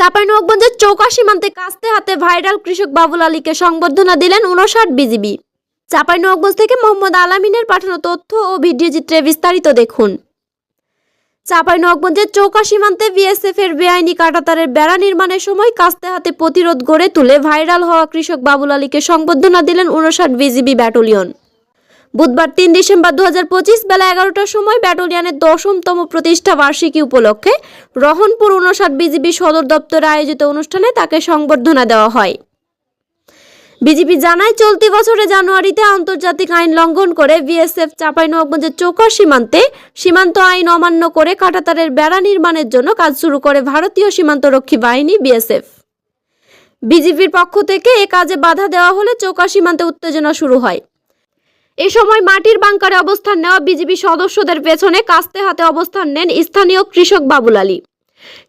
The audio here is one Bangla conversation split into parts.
চাঁপাইনবাবগঞ্জের চৌকা সীমান্তে কাস্তে হাতে ভাইরাল কৃষক বাবুল আলীকে সংবর্ধনা দিলেন উনষাট বিজিবি। চাঁপাইনবাবগঞ্জ থেকে মোহাম্মদ আলামিনের পাঠানো তথ্য ও ভিডিও চিত্রে বিস্তারিত দেখুন। চাঁপাইনবাবগঞ্জের চৌকা সীমান্তে বিএসএফ এর বেআইনি কাটাতারের বেড়া নির্মাণের সময় কাস্তে হাতে প্রতিরোধ গড়ে তুলে ভাইরাল হওয়া কৃষক বাবুল আলীকে সংবর্ধনা দিলেন উনষাট বিজিবি ব্যাটালিয়ন। বুধবার তিন ডিসেম্বর দু হাজার পঁচিশ বেলা এগারোটার সময় ব্যাটালিয়নের দশমতম প্রতিষ্ঠা বার্ষিকী উপলক্ষে রহনপুর উনষাট বিজিবি সদর দপ্তরে আয়োজিত অনুষ্ঠানে তাকে সংবর্ধনা দেওয়া হয়। বিজেপি জানায়, চলতি বছরে জানুয়ারিতে আন্তর্জাতিক আইন লঙ্ঘন করে বিএসএফ চাঁপাইনবাবগঞ্জের চৌকা সীমান্তে সীমান্ত আইন অমান্য করে কাঁটাতারের বেড়া নির্মাণের জন্য কাজ শুরু করে ভারতীয় সীমান্তরক্ষী বাহিনী বিএসএফ। বিজেপির পক্ষ থেকে এ কাজে বাধা দেওয়া হলে চৌকা সীমান্তে উত্তেজনা শুরু হয়। এ সময় মাটির বাংকারে অবস্থান নেওয়া বিজেপি সদস্যদের পেছনে কাস্তে হাতে অবস্থান নেন স্থানীয় কৃষক বাবুল আলী।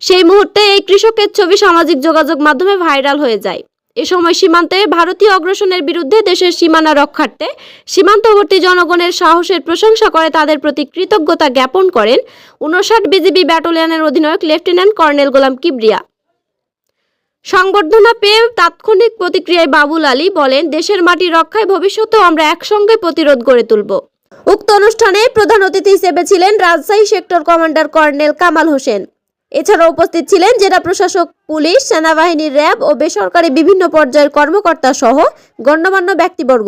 সেই মুহূর্তে এই কৃষকের ছবি সামাজিক যোগাযোগ মাধ্যমে ভাইরাল হয়ে যায়। এ সময় সীমান্তে ভারতীয় অগ্রাসনের বিরুদ্ধে দেশের সীমানা রক্ষার্থে সীমান্তবর্তী জনগণের সাহসের প্রশংসা করে তাদের প্রতি কৃতজ্ঞতা জ্ঞাপন করেন উনষাট বিজিবি ব্যাটালিয়নের অধিনায়ক লেফটেন্যান্ট কর্নেল গোলাম কিবরিয়া। সংবর্ধনা পেয়ে তাৎক্ষণিক প্রতিক্রিয়ায় বাবুল আলী বলেন, দেশের মাটি রক্ষায় ভবিষ্যতেও আমরা একসঙ্গে প্রতিরোধ গড়ে তুলব। উক্ত অনুষ্ঠানে প্রধান অতিথি হিসেবে ছিলেন Rajshahi sector commander colonel Kamal Hossain. এছাড়া উপস্থিত ছিলেন জেলা প্রশাসক, পুলিশ, সেনাবাহিনীর র্যাব ও বেসরকারি বিভিন্ন পর্যায়ের কর্মকর্তা সহ গণ্যমান্য ব্যক্তিবর্গ।